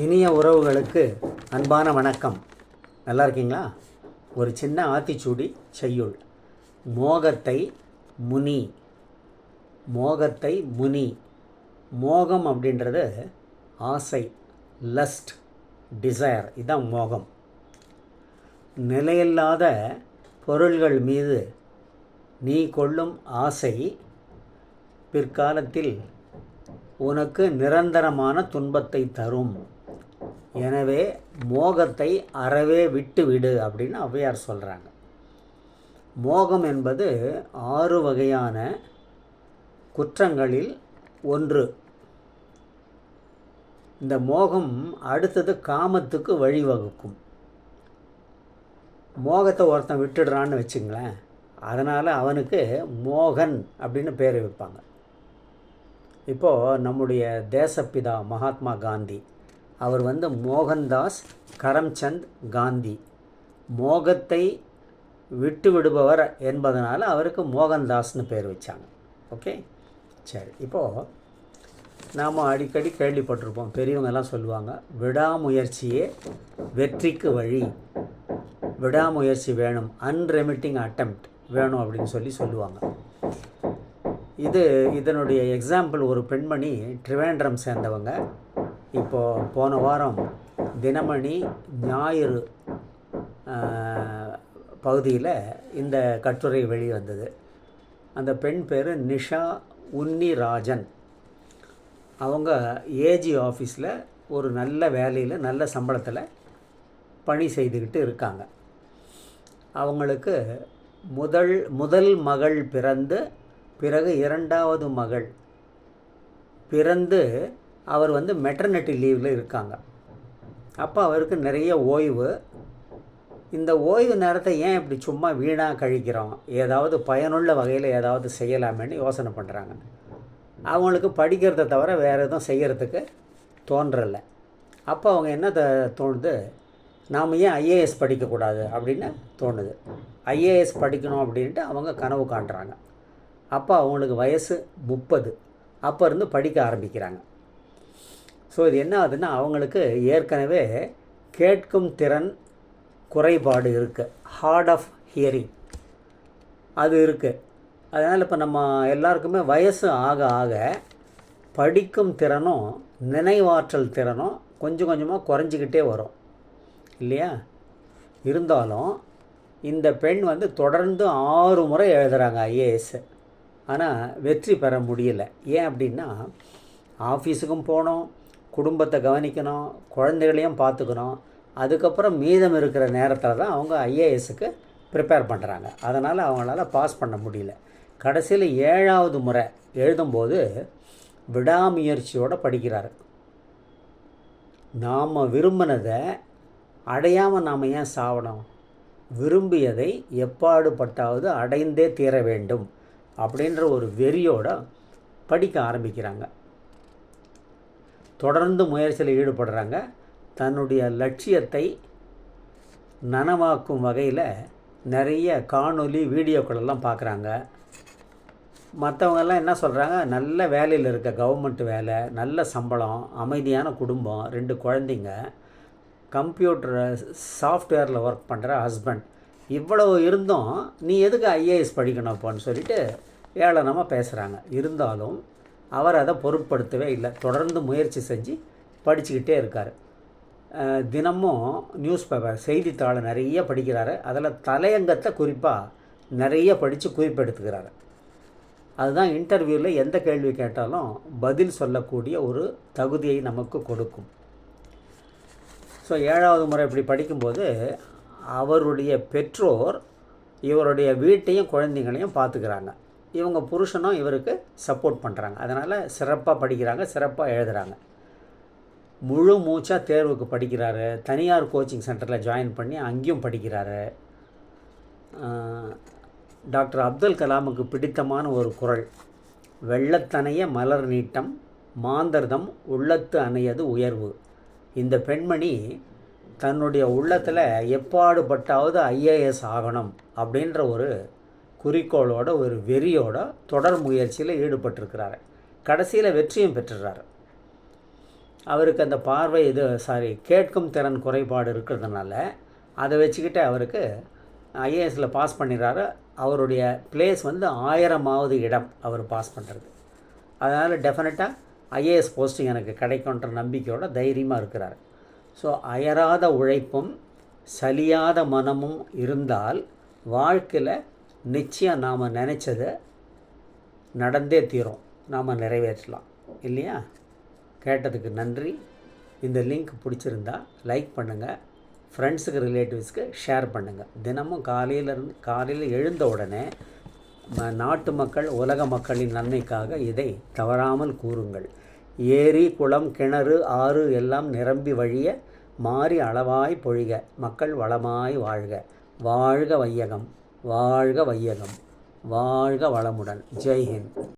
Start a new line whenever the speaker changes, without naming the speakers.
இனிய உறவுகளுக்கு அன்பான வணக்கம். நல்லா இருக்கீங்களா? ஒரு சின்ன ஆத்திச்சூடி செய்யுள். மோகத்தை முனி. மோகத்தை முனி. மோகம் அப்படின்றது ஆசை லஸ்ட் டிசையர் இதுதான் மோகம். நிலையில்லாத பொருள்கள் மீது நீ கொள்ளும் ஆசை பிற்காலத்தில் உனக்கு நிரந்தரமான துன்பத்தை தரும். எனவே மோகத்தை அறவே விட்டு விடு அப்படின்னு ஔவையார் சொல்கிறாங்க மோகம் என்பது ஆறு வகையான குற்றங்களில் ஒன்று. இந்த மோகம் அடுத்தது காமத்துக்கு வழிவகுக்கும். மோகத்தை ஒருத்தன் விட்டுடுறான்னு வச்சுங்களேன் அதனால் அவனுக்கு மோகன் அப்படின்னு பேர் வைப்பாங்க. இப்போது நம்முடைய தேசப்பிதா மகாத்மா காந்தி அவர் வந்து மோகன்தாஸ் கரம்சந்த் காந்தி. மோகத்தை விட்டு விடுபவர் என்பதனால் அவருக்கு மோகன்தாஸ்னு பேர் வச்சாங்க. ஓகே? சரி இப்போது நாம் அடிக்கடி கேள்விப்பட்டிருப்போம். பெரியவங்கெல்லாம் சொல்லுவாங்க விடாமுயற்சியே வெற்றிக்கு வழி. விடாமுயற்சி வேணும். அன்ரெமிட்டிங் அட்டம்ப்ட் வேணும் அப்படின்னு சொல்லி சொல்லுவாங்க. இது இதனுடைய எக்ஸாம்பிள் ஒரு பெண்மணி ட்ரிவேண்ட்ரம் சேர்ந்தவங்க. இப்போது போன வாரம் தினமணி ஞாயிறு பகுதியில் இந்த கட்டுரை வெளிவந்தது. அந்த பெண் பேர் நிஷா உன்னிராஜன். அவங்க ஏஜி ஆஃபீஸில் ஒரு நல்ல வேலையில் நல்ல சம்பளத்தில் பணி செய்துக்கிட்டு இருக்காங்க. அவங்களுக்கு முதல் முதல் மகள் பிறந்து பிறகு இரண்டாவது மகள் பிறந்து அவர் வந்து மெட்டர்னிட்டி லீவில் இருக்காங்க. அப்போ அவருக்கு நிறைய ஓய்வு. இந்த ஓய்வு நேரத்தை ஏன் இப்படி சும்மா வீணாக கழிக்கிறோம்? ஏதாவது பயனுள்ள வகையில் ஏதாவது செய்யலாமேன்னு யோசனை பண்ணுறாங்க அவங்களுக்கு படிக்கிறத தவிர வேறு எதுவும் செய்கிறதுக்கு தோன்றலை. அப்போ அவங்க என்ன தோணுது? நாம் ஏன் ஐஏஎஸ் படிக்கக்கூடாது? அப்படின்னு தோணுது. ஐஏஎஸ் படிக்கணும் அப்படின்ட்டு அவங்க கனவு காண்றாங்க. அப்போ அவங்களுக்கு வயசு முப்பது. அப்போ இருந்து படிக்க ஆரம்பிக்கிறாங்க. ஸோ இது என்ன ஆகுதுன்னா அவங்களுக்கு ஏற்கனவே கேட்கும் திறன் குறைபாடு இருக்குது ஹார்ட் ஆஃப் ஹியரிங் அது இருக்குது அதனால் இப்போ நம்ம எல்லாருக்குமே வயசு ஆக ஆக படிக்கும் திறனும் நினைவாற்றல் திறனும் கொஞ்சம் கொஞ்சமாக குறைஞ்சிக்கிட்டே வரும். இல்லையா? இருந்தாலும் இந்த பெண் வந்து தொடர்ந்து ஆறு முறை எழுதுகிறாங்க ஐஏஎஸ் ஆனால் வெற்றி பெற முடியல. ஏன் அப்படின்னா ஆஃபீஸுக்கும் போனோம். குடும்பத்தை கவனிக்கணும் குழந்தைகளையும் பார்த்துக்கணும். அதுக்கப்புறம் மீதம் இருக்கிற நேரத்தில் தான் அவங்க ஐஏஎஸ்க்கு ப்ரிப்பேர் பண்ணுறாங்க அதனால் அவங்களால பாஸ் பண்ண முடியல. கடைசியில் ஏழாவது முறை எழுதும்போது விடாமுயற்சியோடு படிக்கிறாரு. நாம் விரும்பினதை அடையாமல் நாம் ஏன் சாவணும்? விரும்பியதை எப்பாடுபட்டாவது அடைந்தே தீர வேண்டும் அப்படின்ற ஒரு வெறியோட படிக்க ஆரம்பிக்கிறாங்க. தொடர்ந்து முயற்சியில் ஈடுபடுறாங்க. தன்னுடைய லட்சியத்தை நனவாக்கும் வகையில் நிறைய காணொலி வீடியோக்களெல்லாம் பார்க்குறாங்க மற்றவங்கெல்லாம் என்ன சொல்கிறாங்க நல்ல வேலையில் இருக்க கவர்மெண்ட் வேலை நல்ல சம்பளம் அமைதியான குடும்பம் ரெண்டு குழந்தைங்க கம்ப்யூட்டர் சாஃப்ட்வேரில் ஒர்க் பண்ணுற ஹஸ்பண்ட் இவ்வளவு இருந்தும் நீ எதுக்கு ஐஏஎஸ் படிக்கணும் அப்போன்னு சொல்லிட்டு ஏளனமாக பேசுகிறாங்க இருந்தாலும் அவர் அதை பொருட்படுத்தவே இல்லை. தொடர்ந்து முயற்சி செஞ்சு படிச்சுக்கிட்டே இருக்கார். தினமும் நியூஸ் பேப்பர் செய்தித்தாளை நிறைய படிக்கிறாரு. அதில் தலையங்கத்தை குறிப்பாக நிறைய படித்து குறிப்பெடுத்துக்கிறாரு. அதுதான் இன்டர்வியூவில் எந்த கேள்வி கேட்டாலும் பதில் சொல்லக்கூடிய ஒரு தகுதியை நமக்கு கொடுக்கும். ஸோ ஏழாவது முறை இப்படி படிக்கும்போது அவருடைய பெற்றோர் இவருடைய வீட்டையும் குழந்தைங்களையும் பார்த்துக்கிறாங்க. இவங்க புருஷனும் இவருக்கு சப்போர்ட் பண்ணுறாங்க அதனால் சிறப்பாக படிக்கிறாங்க சிறப்பாக எழுதுகிறாங்க முழு மூச்சாக தேர்வுக்கு படிக்கிறாரு. தனியார் கோச்சிங் சென்டரில் ஜாயின் பண்ணி அங்கேயும் படிக்கிறாரு. டாக்டர் அப்துல் கலாமுக்கு பிடித்தமான ஒரு குரல் வெள்ளத்தனைய மலர் நீட்டம் மாந்தர்தம் உள்ளத்து அணையது உயர்வு. இந்த பெண்மணி தன்னுடைய உள்ளத்தில் எப்பாடுபட்டாவது ஐஏஎஸ் ஆகணும் அப்படின்ற ஒரு குறிக்கோளோட ஒரு வெறியோட தொடர் முயற்சியில் ஈடுபட்டிருக்கிறாரு. கடைசியில் வெற்றியும் பெற்றுறாரு. அவருக்கு அந்த பார்வை இது சாரி கேட்கும் திறன் குறைபாடு இருக்கிறதுனால அதை வச்சுக்கிட்டு அவருக்கு ஐஏஎஸில் பாஸ் பண்ணிடுறாரு. அவருடைய பிளேஸ் வந்து ஆயிரமாவது இடம் அவர் பாஸ் பண்ணுறது அதனால் டெஃபினட்டாக ஐஏஎஸ் போஸ்டிங் எனக்கு கிடைக்குன்ற நம்பிக்கையோட தைரியமாக இருக்கிறார். ஸோ அயராத உழைப்பும் சலியாத மனமும் இருந்தால் வாழ்க்கையில் நிச்சயம் நாம் நினச்சதை நடந்தே தீரும். நாம் நிறைவேற்றலாம். இல்லையா? கேட்டதுக்கு நன்றி. இந்த லிங்க் பிடிச்சிருந்தா லைக் பண்ணுங்கள் ஃப்ரெண்ட்ஸுக்கு ரிலேட்டிவ்ஸ்க்கு ஷேர் பண்ணுங்கள் தினமும் காலையிலேருந்து காலையில் எழுந்த உடனே நாட்டு மக்கள் உலக மக்களின் நன்மைக்காக இதை தவறாமல் கூறுங்கள். ஏரி குளம் கிணறு ஆறு எல்லாம் நிரம்பி வழிய மாறி அளவாய் பொழிக. மக்கள் வளமாய் வாழ்க. வாழ்க வையகம். வாழ்க வையகம் வாழ்க வளமுடன். ஜெய்ஹிந்த்